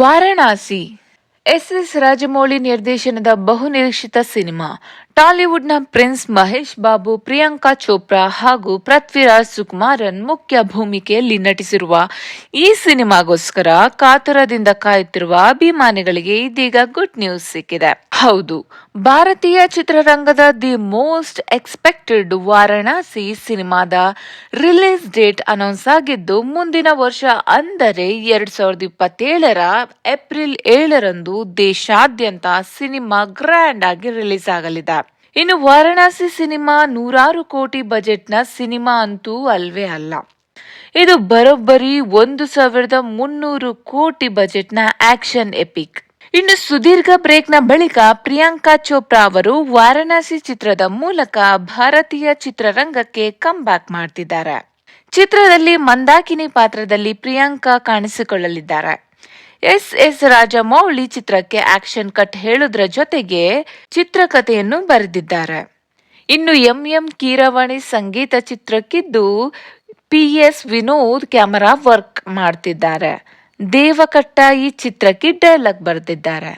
Varanasi S S Rajamouli ನಿರ್ದೇಶನದ ಬಹುನಿರೀಕ್ಷಿತ cinema, ಟಾಲಿವುಡ್ನ ಪ್ರಿನ್ಸ್ ಮಹೇಶ್ ಬಾಬು, ಪ್ರಿಯಾಂಕಾ ಚೋಪ್ರಾ ಹಾಗೂ ಪೃಥ್ವಿರಾಜ್ ಸುಕುಮಾರನ್ ಮುಖ್ಯ ಭೂಮಿಕೆಯಲ್ಲಿ ನಟಿಸಿರುವ ಈ ಸಿನಿಮಾಗೋಸ್ಕರ ಕಾತುರದಿಂದ ಕಾಯುತ್ತಿರುವ ಅಭಿಮಾನಿಗಳಿಗೆ ಇದೀಗ ಗುಡ್ ನ್ಯೂಸ್ ಸಿಕ್ಕಿದೆ. ಹೌದು, ಭಾರತೀಯ ಚಿತ್ರರಂಗದ ದಿ ಮೋಸ್ಟ್ ಎಕ್ಸ್ಪೆಕ್ಟೆಡ್ ವಾರಣಾಸಿ ಸಿನಿಮಾದ ರಿಲೀಸ್ ಡೇಟ್ ಅನೌನ್ಸ್ ಆಗಿದ್ದು, ಮುಂದಿನ ವರ್ಷ ಅಂದರೆ ಎರಡ್ ಸಾವಿರದ ಇಪ್ಪತ್ತೇಳರ ಏಪ್ರಿಲ್ ಏಳರಂದು ದೇಶಾದ್ಯಂತ ಸಿನಿಮಾ ಗ್ರ್ಯಾಂಡ್ ಆಗಿ ರಿಲೀಸ್ ಆಗಲಿದೆ. ಇನ್ನು ವಾರಣಾಸಿ ಸಿನಿಮಾ ನೂರಾರು ಕೋಟಿ ಬಜೆಟ್ನ ಸಿನಿಮಾ ಅಂತೂ ಅಲ್ವೇ ಅಲ್ಲ. ಇದು ಬರೋಬ್ಬರಿ ಒಂದು ಸಾವಿರದ ಮುನ್ನೂರು ಕೋಟಿ ಬಜೆಟ್ನ ಆಕ್ಷನ್ ಎಪಿಕ್. ಇನ್ನು ಸುದೀರ್ಘ ಬ್ರೇಕ್ನ ಬಳಿಕ ಪ್ರಿಯಾಂಕಾ ಚೋಪ್ರಾ ಅವರು ವಾರಣಾಸಿ ಚಿತ್ರದ ಮೂಲಕ ಭಾರತೀಯ ಚಿತ್ರರಂಗಕ್ಕೆ ಕಮ್ ಬ್ಯಾಕ್ ಮಾಡ್ತಿದ್ದಾರೆ. ಚಿತ್ರದಲ್ಲಿ ಮಂದಾಕಿನಿ ಪಾತ್ರದಲ್ಲಿ ಪ್ರಿಯಾಂಕಾ ಕಾಣಿಸಿಕೊಳ್ಳಲಿದ್ದಾರೆ. ಎಸ್ ಎಸ್ ರಾಜಮೌಳಿ ಚಿತ್ರಕ್ಕೆ ಆಕ್ಷನ್ ಕಟ್ ಹೇಳುವುದರ ಜೊತೆಗೆ ಚಿತ್ರಕಥೆಯನ್ನು ಬರೆದಿದ್ದಾರೆ. ಇನ್ನು ಎಂ ಎಂ ಕೀರವಾಣಿ ಸಂಗೀತ ಚಿತ್ರಕ್ಕಿದ್ದು P S Vinod camera work ಮಾಡ್ತಿದ್ದಾರೆ. ದೇವಕಟ್ಟ ಈ ಚಿತ್ರಕ್ಕೆ ಡೈಲಾಗ್ ಬರೆದಿದ್ದಾರೆ.